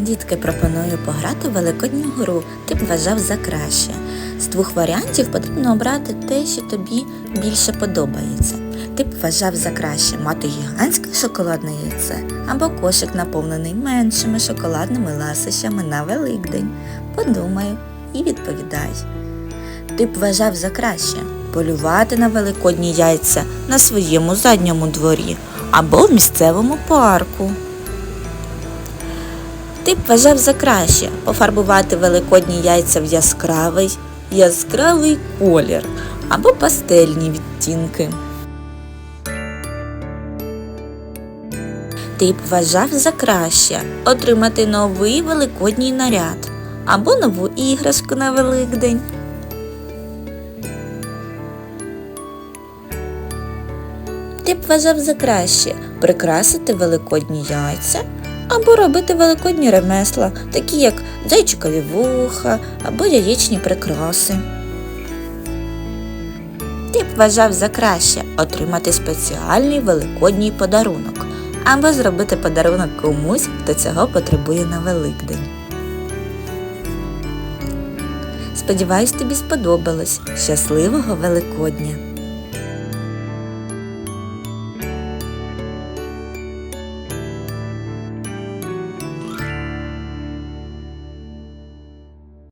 Дітки, пропоную пограти в великодню гру. Ти б вважав за краще. З двох варіантів потрібно обрати те, що тобі більше подобається. Ти б вважав за краще мати гігантське шоколадне яйце або кошик наповнений меншими шоколадними ласощами на Великдень. Подумай і відповідай. Ти б вважав за краще полювати на великодні яйця на своєму задньому дворі або в місцевому парку. Ти б вважав за краще пофарбувати великодні яйця в яскравий, яскравий колір або пастельні відтінки. Ти б вважав за краще отримати новий великодній наряд або нову іграшку на Великдень. Ти б вважав за краще прикрасити великодні яйця або робити великодні ремесла, такі як зайчикові вуха або яєчні прикраси. Ти б вважав за краще отримати спеціальний великодній подарунок або зробити подарунок комусь, хто цього потребує на Великдень. Сподіваюсь, тобі сподобалось. Щасливого Великодня!